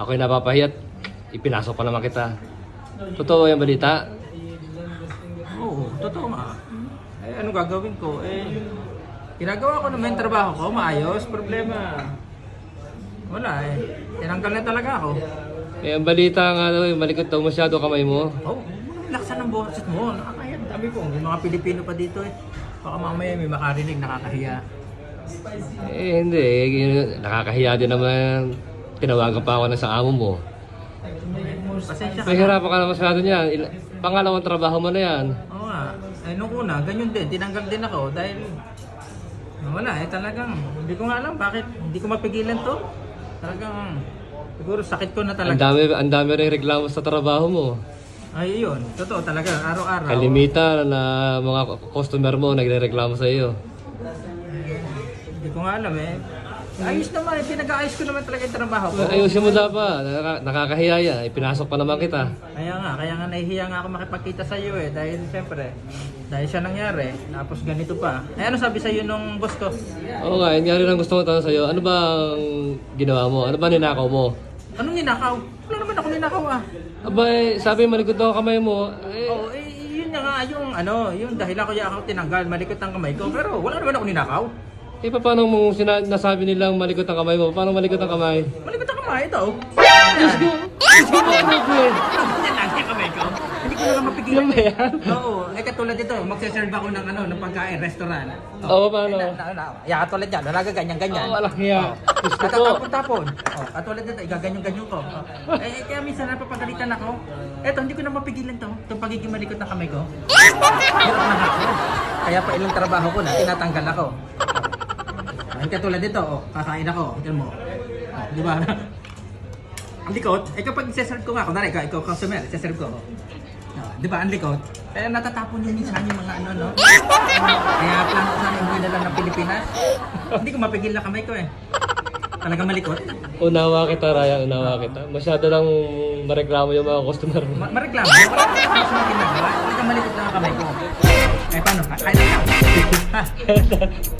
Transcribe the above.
Ako'y napapahiyat. Ipinasok pa naman kita. Totoo yung balita. Oo, totoo nga. Eh, ano gagawin ko? Eh, ginagawa ko naman yung trabaho ko, maayos. Problema, wala eh. Tinanggal na talaga ako. Eh, ang balita nga daw, eh, malikot daw masyado kamay mo. Oh, laksan ng boses mo. Nakakaya. Dami po. May mga Pilipino pa dito eh. Baka mamaya may makarinig, nakakahiya. Eh, hindi. Eh, nakakahiya din naman. Tinawagan pa ako na sa amo mo. Pasensya ka. Mahirapan ka na masyado niyan. Il- pangalawang trabaho mo na yan. Oo nga. Eh, nung una, ganyan din. Tinanggal din ako dahil wala eh. Talagang, hindi ko nga alam bakit hindi ko mapigilan to. Talagang, siguro sakit ko na Ang talaga. dami, ang dami rin reklamo sa trabaho mo. Ay, yun. Totoo talaga. Araw-araw. Kalimitan na mga customer mo nagre-reklamo sa iyo. Hindi ko nga alam eh. Ayos naman. Pinag-aayos ko naman talaga yung trabaho ko. Ayusin mo dapat. Nakaka- nakakahiya yan. Ipinasok pa naman kita. Kaya nga, kaya nga nahihiya nga ako makipagkita sa iyo eh. Dahil siyempre, dahil siya nangyari. Tapos ganito pa. Eh ano sabi sa iyo nung boss ko? Oo nga, yun nga rin ang gusto ko tanong sa'yo. Ano ba ang ginawa mo? Ano ba ninakaw mo? Anong ninakaw? Wala naman ako ninakaw ah. Aba, eh, sabi malikot daw ang kamay mo. Eh, Oo, eh, yun na nga, yung ano, yung dahilan ko ako tinanggal, malikot ang kamay ko. Pero wala naman ako ninakaw. Eh paano mo sina- nasabi nilang malikot ang kamay mo? Paano malikot ang kamay? Malikot ang kamay ito. Diyos ko! Diyos ko ano ko eh? Yan lang yung kamay ko. Hindi ko naman mapigilan. Yan ba yan? Oo, eh katulad dito, magsaserve ako ng ano, ng pagkain, restaurant. Oo, paano? Eh, na, na, na, ya, katulad yan, nalaga ganyan-ganyan. Oo, walang hiya. Diyos ko po. Tatapon-tapon. Oh, katulad dito, igaganyan-ganyan ko. Oh. Eh, kaya minsan napapagalitan ako. Eto, hindi ko na mapigilan to. Itong pagiging malikot na kamay ko. Hirap na ako. Kaya pa ilang trabaho ko na, tinatanggal ako. Ay, katulad dito, oh, kakain ako. Tignan mo. Oh, di ba? Ang likot, eh kapag isa-serve ko nga, kunwari ikaw, ikaw customer, isa-serve ko. Oh, di ba, ang likot? Eh, natatapon yun minsan yung mga ano, no? Kaya plano ko sana yung lang ng Pilipinas. Hindi ko mapigil na kamay ko eh. Talagang malikot. Unawa kita, Raya. Unawa kita. Masyado lang mareklamo yung mga customer mo. Ma mareklamo. Wala ko na sa ginagawa. Talagang malikot na ang kamay ko. Eh, paano? Kaya na Ha?